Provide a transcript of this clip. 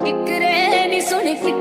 ਕਿਕਰੇ ਨੀ ਸੁਣ ਕਿਕਰੇ